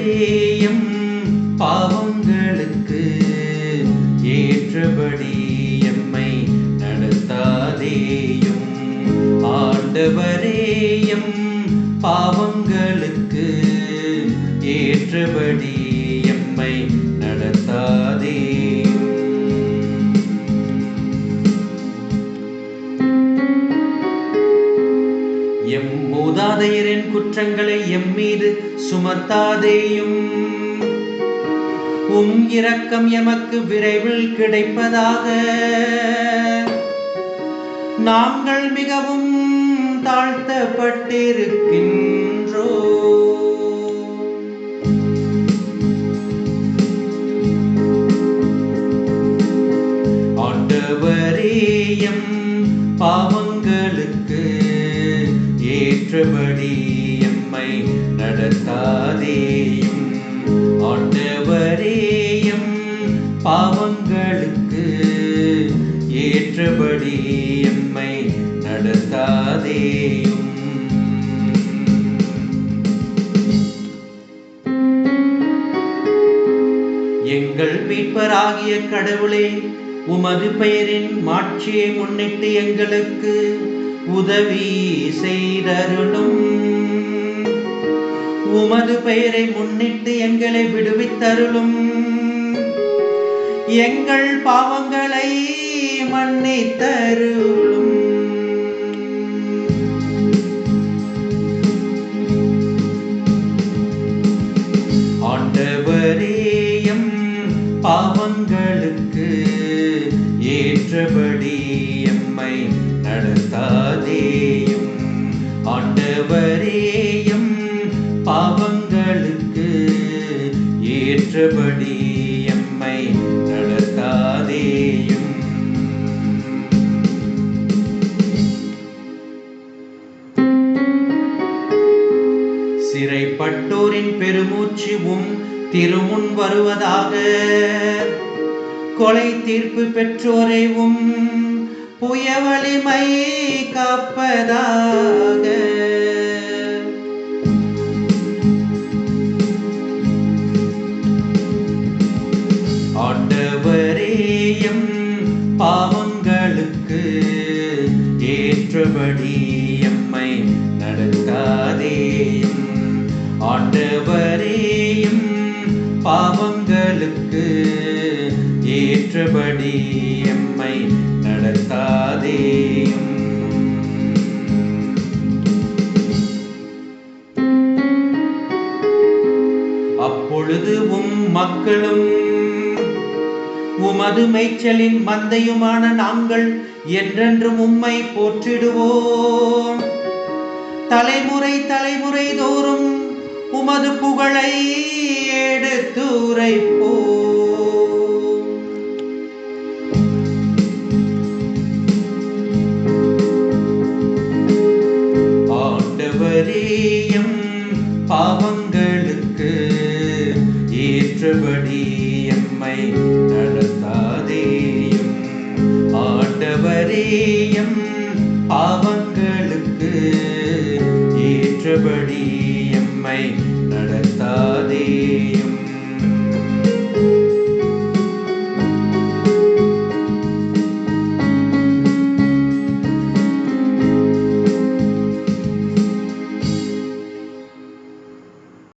எவரேயும் பாவங்களுக்கு ஏற்றபடி எம்மை நடத்தாதேயும். ஆண்டவரேயம் பாவங்களுக்கு ஏற்றபடி எம்மை மூதாதையரின் குற்றங்களை எம் மீது சுமத்தாதேயும் உம் இரக்கம் எமக்கு விரைவில் கிடைப்பதாக. நாங்கள் மிகவும் தாழ்த்தப்பட்டிருக்கின்றோ. ஆண்டவரேயம் பாவங்கள் ஏற்றபடி எம்மை நடத்தாதேயும். ஆண்டவரேயம் பாவங்களுக்கு ஏற்றபடி எம்மை நடத்தாதேயும். எங்கள் மீட்பராகிய கடவுளே உமது பெயரின் மாட்சியை முன்னிட்டு எங்களுக்கு உதவி செய்தருளும். உமது பெயரை முன்னிட்டு எங்களை விடுவித்தருளும். எங்கள் பாவங்களை மன்னித்தருளும். ஆண்டவரேயம் பாவங்களுக்கு ஏற்றபடி எம்மை நடத்தாதேயும். ஆண்டவரேயம் பாவங்களுக்கு ஏற்றபடி எம்மை நடத்தாதேயும். சிறைப்பட்டோரின் பெருமூச்சு உம் திருமுன் வருவதாக. கொலை தீர்ப்பு பெற்றோரை உம் புய வலிமை காப்பதாக ஆண்டவரேயம் பாவங்களுக்கு ஏற்றபடி எம்மை நடத்தாதேயும் ஆண்டவரேயும் பாவங்களுக்கு ஏற்றபடி எம்மை நடத்தாதேயும் அப்பொழுது உம் மக்களும் உமது மேய்ச்சலின் மந்தையுமான நாங்கள் என்றென்றும் உம்மை போற்றிடுவோம். தலைமுறை தலைமுறை தோறும் உமது புகழை எடுத்துரைப்போம். பாவங்களுக்கு ஏற்றபடி எம்மை நடத்தாதேயும். ஆண்டவரேயம் பாவங்களுக்கு ஏற்றபடி எம்மை நடத்தாதேயும்.